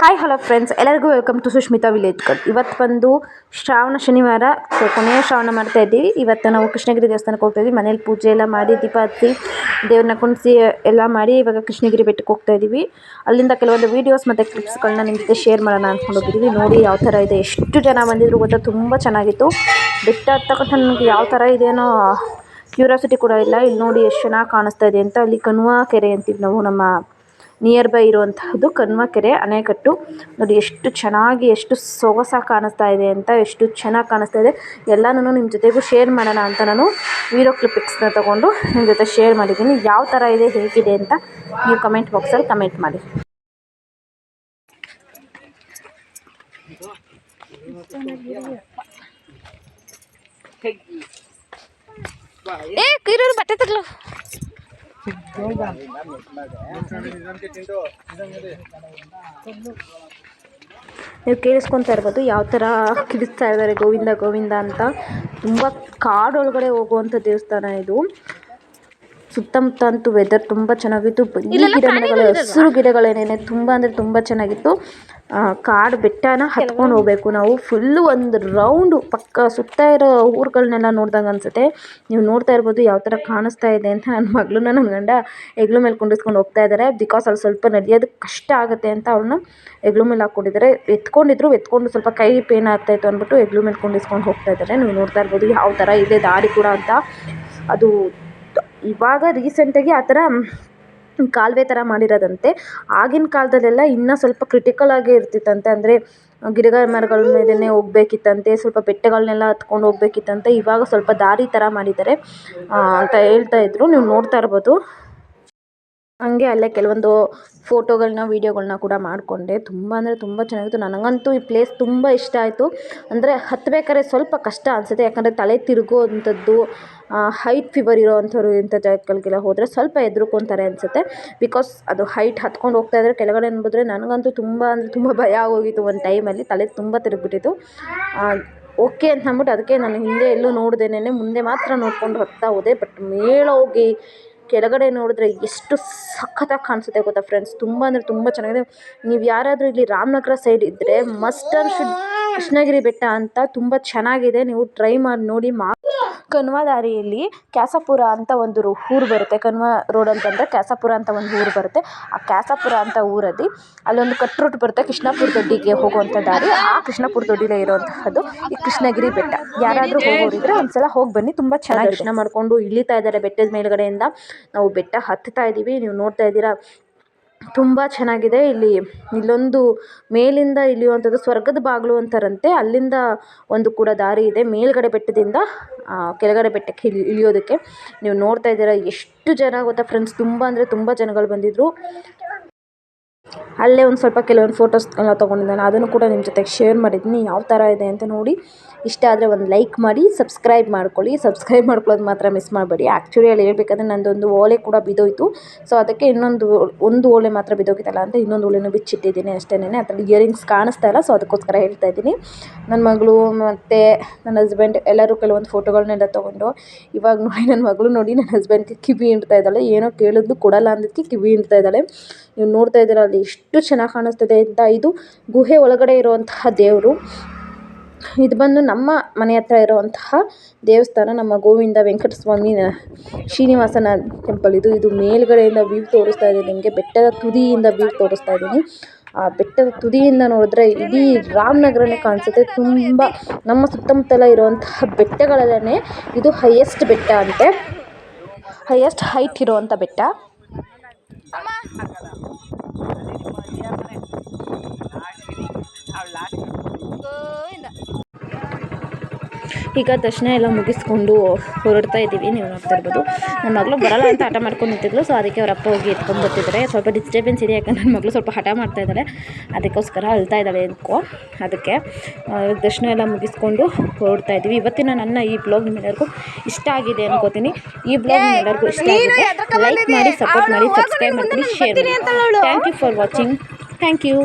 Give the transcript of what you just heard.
Hi hello friends ಎಲ್ಲರಿಗೂ welcome to Sushmita village cut ಇವತ್ತು ಬಂದು ಶ್ರಾವಣ ಶನಿವಾರ ಸೊ ಕೊನೆಯ ಶ್ರಾವಣ ಮಾಡ್ತಾ ಇದ್ದೀವಿ. ಇವತ್ತು ನಾವು ಕೃಷ್ಣಗಿರಿ ದೇವಸ್ಥಾನಕ್ಕೆ ಹೋಗ್ತಾ ಇದ್ದೀವಿ. ಮನೇಲಿ ಪೂಜೆ ಎಲ್ಲ ಮಾಡಿ, ದೀಪ ಹತ್ತಿ ದೇವ್ರನ್ನ ಕುಣಿಸಿ ಎಲ್ಲ ಮಾಡಿ ಇವಾಗ ಕೃಷ್ಣಗಿರಿ ಬೆಟ್ಟಕ್ಕೆ ಹೋಗ್ತಾ ಇದ್ದೀವಿ. ಅಲ್ಲಿಂದ ಕೆಲವೊಂದು ವೀಡಿಯೋಸ್ ಮತ್ತು ಕ್ಲಿಪ್ಸ್ಗಳನ್ನ ನಿಮ್ಮ ಜೊತೆ ಶೇರ್ ಮಾಡೋಣ ಅಂದ್ಕೊಂಡು ಹೋಗಿದ್ದೀವಿ. ನೋಡಿ ಯಾವ ಥರ ಇದೆ, ಎಷ್ಟು ಜನ ಬಂದಿದ್ರು ಗೊತ್ತಾ, ತುಂಬ ಚೆನ್ನಾಗಿತ್ತು. ಬೆಟ್ಟ ಹತ್ತಕ್ಕಂಥ ನನಗೆ ಯಾವ ಥರ ಇದೆ ಅನ್ನೋ ಕ್ಯೂರಿಯಾಸಿಟಿ ಕೂಡ ಇಲ್ಲ. ಇಲ್ಲಿ ನೋಡಿ ಎಷ್ಟು ಚೆನ್ನಾಗಿ ಕಾಣಿಸ್ತಾ ಇದೆ ಅಂತ. ಅಲ್ಲಿ ಕಣ್ವ ಕೆರೆ ಅಂತೀವಿ ನಾವು, ನಮ್ಮ ನಿಯರ್ ಬೈ ಇರುವಂತಹದ್ದು ಕಣ್ವ ಕೆರೆ, ಅಣೆಕಟ್ಟು. ನೋಡಿ ಎಷ್ಟು ಚೆನ್ನಾಗಿ, ಎಷ್ಟು ಸೊಗಸಾಗಿ ಕಾಣಿಸ್ತಾ ಇದೆ ಅಂತ, ಎಷ್ಟು ಚೆನ್ನಾಗಿ ಕಾಣಿಸ್ತಾ ಇದೆ. ಎಲ್ಲನೂ ನಿಮ್ಮ ಜೊತೆಗೂ ಶೇರ್ ಮಾಡೋಣ ಅಂತ ನಾನು ವೀಡಿಯೋ ಕ್ಲಿಪಿಕ್ಸ್ನ ತೊಗೊಂಡು ನಿಮ್ಮ ಜೊತೆ ಶೇರ್ ಮಾಡಿದ್ದೀನಿ. ಯಾವ ಥರ ಇದೆ, ಹೇಗಿದೆ ಅಂತ ನೀವು ಕಮೆಂಟ್ ಬಾಕ್ಸಲ್ಲಿ ಕಮೆಂಟ್ ಮಾಡಿ. ಏ ಬಟ್ಟೆ ನೀವು ಕೇಳಿಸ್ಕೊತಾ ಇರ್ಬೋದು ಯಾವ ಥರ ಕಿಡಿಸ್ತಾ ಇದ್ದಾರೆ ಗೋವಿಂದ ಗೋವಿಂದ ಅಂತ. ತುಂಬ ಕಾಡೊಳಗಡೆ ಹೋಗುವಂಥ ದೇವಸ್ಥಾನ ಇದು. ಸುತ್ತಮುತ್ತ ಅಂತೂ ವೆದರ್ ತುಂಬ ಚೆನ್ನಾಗಿತ್ತು. ಬರೀ ಗಿಡಗಳು ಹಸಿರು ಗಿಡಗಳೇನೇನೆ ತುಂಬ ಅಂದರೆ ತುಂಬ ಚೆನ್ನಾಗಿತ್ತು. ಕಾಡು ಬೆಟ್ಟನ ಹತ್ಕೊಂಡು ಹೋಗ್ಬೇಕು ನಾವು. ಫುಲ್ಲು ಒಂದು ರೌಂಡು ಪಕ್ಕ ಸುತ್ತ ಇರೋ ಊರುಗಳನ್ನೆಲ್ಲ ನೋಡ್ದಂಗೆ ಅನಿಸುತ್ತೆ. ನೀವು ನೋಡ್ತಾ ಇರ್ಬೋದು ಯಾವ ಥರ ಕಾಣಿಸ್ತಾ ಇದೆ ಅಂತ ನನ್ನ ಮಗಳನ್ನ ನನ್ನ ಗಂಡ ಹೆಗ್ಲು ಮೇಲೆ ಕುಂಡಿಸ್ಕೊಂಡು ಹೋಗ್ತಾ ಇದ್ದಾರೆ ಬಿಕಾಸ್ ಅಲ್ಲಿ ಸ್ವಲ್ಪ ನಡೆಯೋದಕ್ಕೆ ಕಷ್ಟ ಆಗುತ್ತೆ ಅಂತ ಅವ್ಳನ್ನ ಹೆಗ್ಲು ಮೇಲೆ ಹಾಕ್ಕೊಂಡಿದ್ದಾರೆ ಎತ್ಕೊಂಡಿದ್ರು ಎತ್ಕೊಂಡು ಸ್ವಲ್ಪ ಕೈ ಪೇನ್ ಆಗ್ತಾಯಿತ್ತು ಅಂದ್ಬಿಟ್ಟು ಹೆಗ್ಲು ಮೇಲೆ ಕುಂಡಿಸ್ಕೊಂಡು ಹೋಗ್ತಾ ಇದ್ದಾರೆ ನೀವು ನೋಡ್ತಾ ಇರ್ಬೋದು ಯಾವ ಥರ ಇದೆ ದಾರಿ ಕೂಡ ಅಂತ. ಅದು ಇವಾಗ ರೀಸೆಂಟಾಗಿ ಆ ಥರ ಕಾಲುವೆ ಥರ ಮಾಡಿರೋದಂತೆ. ಆಗಿನ ಕಾಲದಲ್ಲೆಲ್ಲ ಇನ್ನೂ ಸ್ವಲ್ಪ ಕ್ರಿಟಿಕಲ್ ಆಗೇ ಇರ್ತಿತ್ತಂತೆ. ಅಂದರೆ ಗಿಡ ಮರಗಳ ಮೇಲೇ ಹೋಗ್ಬೇಕಿತ್ತಂತೆ, ಸ್ವಲ್ಪ ಬೆಟ್ಟಗಳನ್ನೆಲ್ಲ ಹತ್ಕೊಂಡು ಹೋಗ್ಬೇಕಿತ್ತಂತೆ. ಇವಾಗ ಸ್ವಲ್ಪ ದಾರಿ ಥರ ಮಾಡಿದ್ದಾರೆ. ಅಂತ ಹೇಳ್ತಾ ಇದ್ರು. ನೀವು ನೋಡ್ತಾ ಇರ್ಬೋದು. ಹಂಗೆ ಅಲ್ಲೇ ಕೆಲವೊಂದು ಫೋಟೋಗಳನ್ನ ವೀಡಿಯೋಗಳನ್ನ ಕೂಡ ಮಾಡಿಕೊಂಡೆ. ತುಂಬ ಅಂದರೆ ತುಂಬ ಚೆನ್ನಾಗಿತ್ತು. ನನಗಂತೂ ಈ ಪ್ಲೇಸ್ ತುಂಬ ಇಷ್ಟ ಆಯಿತು. ಅಂದರೆ ಹತ್ತಬೇಕಾದ್ರೆ ಸ್ವಲ್ಪ ಕಷ್ಟ ಅನಿಸುತ್ತೆ. ಯಾಕಂದರೆ ತಲೆ ತಿರುಗುವಂಥದ್ದು ಹೈಟ್ ಫೀವರ್ ಇರೋವಂಥವ್ರು ಇಂಥ ಜಾಗಗಳಿಗೆಲ್ಲ ಹೋದರೆ ಸ್ವಲ್ಪ ಹೆದ್ರುಕೊಂತಾರೆ ಅನಿಸುತ್ತೆ. ಬಿಕಾಸ್ ಅದು ಹೈಟ್ ಹತ್ಕೊಂಡು ಹೋಗ್ತಾ ಇದ್ದರೆ ಕೆಳಗಡೆ ನೋಡಿದ್ರೆ ನನಗಂತೂ ತುಂಬ ಅಂದರೆ ತುಂಬ ಭಯ ಆಗೋಗಿತ್ತು ಒಂದು ಟೈಮಲ್ಲಿ ತಲೆ ತುಂಬ ತಿರುಗಿಬಿಟ್ಟಿತ್ತು. ಓಕೆ ಅಂತ ಅಂದ್ಬಿಟ್ಟು ಅದಕ್ಕೆ ನಾನು ಹಿಂದೆ ಎಲ್ಲೂ ನೋಡ್ದೇನೆ. ಮುಂದೆ ಮಾತ್ರ ನೋಡ್ಕೊಂಡು ಹೋಗ್ತಾ ಹೋದೆ. ಬಟ್ ಮೇಲೋಗಿ ಕೆಳಗಡೆ ನೋಡಿದ್ರೆ ಎಷ್ಟು ಸಖತ್ತಾಗಿ ಕಾಣಿಸುತ್ತೆ ಗೊತ್ತಾ ಫ್ರೆಂಡ್ಸ್ ತುಂಬ ಅಂದರೆ ತುಂಬ ಚೆನ್ನಾಗಿದೆ. ನೀವು ಯಾರಾದರೂ ಇಲ್ಲಿ ರಾಮನಗರ ಸೈಡ್ ಇದ್ದರೆ ಮಸ್ಟ್ ಆ್ಯಂಡ್ ಶುಡ್ ಕೃಷ್ಣಗಿರಿ ಬೆಟ್ಟ ಅಂತ ತುಂಬ ಚೆನ್ನಾಗಿದೆ. ನೀವು ಟ್ರೈ ಮಾಡಿ, ನೋಡಿ ಮಾ, ಕಣ್ವ ದಾರಿಯಲ್ಲಿ ಕ್ಯಾಸಪುರ ಅಂತ ಒಂದು ಊರು ಬರುತ್ತೆ. ಕಣ್ವ ರೋಡ್ ಅಂತಂದರೆ ಕ್ಯಾಸಪುರ ಅಂತ ಒಂದು ಊರು ಬರುತ್ತೆ. ಆ ಕ್ಯಾಸಪುರ ಅಂತ ಊರಲ್ಲಿ ಅಲ್ಲೊಂದು ಕಟ್ ರೂಟ್ ಬರುತ್ತೆ. ಕೃಷ್ಣಾಪುರ ದೊಡ್ಡಿಗೆ ಹೋಗುವಂಥ ದಾರಿ. ಆ ಕೃಷ್ಣಾಪುರ ದೊಡ್ಡಿಲೇ ಇರುವಂತಹದ್ದು ಈ ಕೃಷ್ಣಗಿರಿ ಬೆಟ್ಟ. ಯಾರಾದರೂ ಹೋಗೋರಿದ್ರೆ ಒಂದ್ಸಲ ಹೋಗಿ ಬನ್ನಿ. ತುಂಬ ಚೆನ್ನಾಗಿ ದರ್ಶನ ಮಾಡಿಕೊಂಡು ಇಳಿತಾ ಇದ್ದಾರೆ ಬೆಟ್ಟದ ಮೇಲ್ಗಡೆಯಿಂದ. ನಾವು ಬೆಟ್ಟ ಹತ್ತುತ್ತಾ ಇದ್ದೀವಿ ನೀವು ನೋಡ್ತಾ ಇದ್ದೀರಾ ತುಂಬ ಚೆನ್ನಾಗಿದೆ. ಇಲ್ಲಿ ಇಲ್ಲೊಂದು ಮೇಲಿಂದ ಇಳಿಯುವಂಥದ್ದು ಸ್ವರ್ಗದ ಬಾಗಿಲು ಅಂತಾರಂತೆ. ಅಲ್ಲಿಂದ ಒಂದು ಕೂಡ ದಾರಿ ಇದೆ. ಮೇಲ್ಗಡೆ ಬೆಟ್ಟದಿಂದ ಕೆಳಗಡೆ ಬೆಟ್ಟಕ್ಕೆ ಇಳಿ, ಇಳಿಯೋದಕ್ಕೆ. ನೀವು ನೋಡ್ತಾ ಇದ್ದೀರಾ ಎಷ್ಟು ಜನ ಗೊತ್ತಾ ಫ್ರೆಂಡ್ಸ್ ತುಂಬ ಅಂದರೆ ತುಂಬ ಜನಗಳು ಬಂದಿದ್ದರು ಅಲ್ಲೇ ಒಂದು ಸ್ವಲ್ಪ ಕೆಲವೊಂದು ಫೋಟೋಸ್ ಎಲ್ಲ ತೊಗೊಂಡಿದ್ದಾನೆ. ಅದನ್ನು ಕೂಡ ನಿಮ್ಮ ಜೊತೆಗೆ ಶೇರ್ ಮಾಡಿದ್ದೀನಿ ಯಾವ ಥರ ಇದೆ ಅಂತ ನೋಡಿ. ಇಷ್ಟ ಆದರೆ ಒಂದು ಲೈಕ್ ಮಾಡಿ ಸಬ್ಸ್ಕ್ರೈಬ್ ಮಾಡ್ಕೊಳ್ಳಿ. ಸಬ್ಸ್ಕ್ರೈಬ್ ಮಾಡ್ಕೊಳ್ಳೋದು ಮಾತ್ರ ಮಿಸ್ ಮಾಡಬೇಡಿ. ಆ್ಯಕ್ಚುಲಿ ಅಲ್ಲಿ ಹೇಳ್ಬೇಕಂದ್ರೆ ನಂದೊಂದು ಓಲೆ ಕೂಡ ಬಿದ್ದೋಯ್ತು. ಸೊ ಅದಕ್ಕೆ ಇನ್ನೊಂದು ಒಂದು ಓಲೆ ಮಾತ್ರ ಬಿದ್ದೋಗಿತ್ತಲ್ಲ ಅಂತ ಇನ್ನೊಂದು ಓಲೆನೂ ಬಿಚ್ಚಿಟ್ಟಿದ್ದೀನಿ ಅಷ್ಟೇನೆ. ಅದರಲ್ಲಿ ಇಯರಿಂಗ್ಸ್ ಕಾಣಿಸ್ತಾ ಇಲ್ಲ. ಸೊ ಅದಕ್ಕೋಸ್ಕರ ಹೇಳ್ತಾ ಇದ್ದೀನಿ. ನನ್ನ ಮಗಳು ಮತ್ತು ನನ್ನ ಹಸ್ಬೆಂಡ್ ಎಲ್ಲರೂ ಕೆಲವೊಂದು ಫೋಟೋಗಳನ್ನೆಲ್ಲ ತೊಗೊಂಡು ಇವಾಗ ನೋಡಿ ನನ್ನ ಮಗಳು ನೋಡಿ ನನ್ನ ಹಸ್ಬೆಂಡ್ಗೆ ಕಿವಿ ಹಿಂಡ್ತಾ ಇದ್ದಾಳೆ. ಏನೋ ಕೇಳಿದ್ಲು, ಕೊಡಲ್ಲ ಅಂದಕ್ಕೆ ಕಿವಿ ಹಿಂಡ್ತಾ ಇದ್ದಾಳೆ. ನೀವು ನೋಡ್ತಾ ಇದ್ದೀರ ಅಲ್ಲಿ ಎಷ್ಟು ಚೆನ್ನಾಗಿ ಕಾಣಿಸ್ತಿದೆ ಅಂತ ಇದು ಗುಹೆ ಒಳಗಡೆ ಇರುವಂತಹ ದೇವರು. ಇದು ಬಂದು ನಮ್ಮ ಮನೆ ಹತ್ರ ಇರುವಂತಹ ದೇವಸ್ಥಾನ, ನಮ್ಮ ಗೋವಿಂದ ವೆಂಕಟ ಸ್ವಾಮಿ ಶ್ರೀನಿವಾಸನ ಟೆಂಪಲ್ ಇದು ಇದು ಮೇಲ್ಗಡೆಯಿಂದ ವ್ಯೂ ತೋರಿಸ್ತಾ ಇದ್ದೀನಿ ನಿಮಗೆ ಬೆಟ್ಟದ ತುದಿಯಿಂದ ವ್ಯೂ ತೋರಿಸ್ತಾ ಇದ್ದೀನಿ ಆ ಬೆಟ್ಟದ ತುದಿಯಿಂದ ನೋಡಿದ್ರೆ ಇಡೀ ರಾಮನಗರನೇ ಕಾಣಿಸುತ್ತೆ. ತುಂಬ ನಮ್ಮ ಸುತ್ತಮುತ್ತಲ ಇರುವಂತಹ ಬೆಟ್ಟಗಳಲ್ಲೇ ಇದು ಹೈಯೆಸ್ಟ್ ಬೆಟ್ಟ ಅಂತೆ. ಹೈಯೆಸ್ಟ್ ಹೈಟ್ ಇರುವಂಥ ಬೆಟ್ಟ. siempre. Hablar. ಈಗ ದರ್ಶನ ಎಲ್ಲ ಮುಗಿಸ್ಕೊಂಡು ಹೊರಡ್ತಾ ಇದ್ದೀವಿ. ನೀವು ನೋಡ್ತಾ ಇರ್ಬೋದು. ನನ್ನ ಮಗಳು ಬರಲ್ಲ ಅಂತ ಹಠ ಮಾಡ್ಕೊಂಡು ನಿಂತಿದ್ಲು. ಸೊ ಅದಕ್ಕೆ ಅವ್ರ ಅಪ್ಪ ಹೋಗಿ ಎತ್ಕೊಂಡು ಬರ್ತಿದ್ದಾರೆ. ಸ್ವಲ್ಪ ಡಿಸ್ಟರ್ಬೆನ್ಸ್ ಇದೆ ಯಾಕಂದ್ರೆ ನನ್ನ ಮಗಳು ಸ್ವಲ್ಪ ಹಠ ಮಾಡ್ತಾ ಇದ್ದಾಳೆ. ಅದಕ್ಕೋಸ್ಕರ ಅಳ್ತಾ ಇದ್ದಾಳೆ ಅನ್ಕೋ. ಅದಕ್ಕೆ ದರ್ಶನ ಎಲ್ಲ ಮುಗಿಸ್ಕೊಂಡು ಹೊರಡ್ತಾ ಇದ್ದೀವಿ. ಇವತ್ತಿನ ನನ್ನ ಈ ಬ್ಲಾಗ್ ನಿಮ್ಮೆಲ್ಲರಿಗೂ ಇಷ್ಟ ಆಗಿದೆ ಅನ್ಕೋತೀನಿ. ಈ ಬ್ಲಾಗ್ ನಿಮ್ಮೆಲ್ಲರಿಗೂ ಇಷ್ಟ ಆಗಿದೆ. ಲೈಕ್ ಮಾಡಿ ಸಪೋರ್ಟ್ ಮಾಡಿ ಸಬ್ಸ್ಕ್ರೈಬ್ ಮಾಡಿ ಶೇರ್ ಮಾಡಿ thank you for watching thank you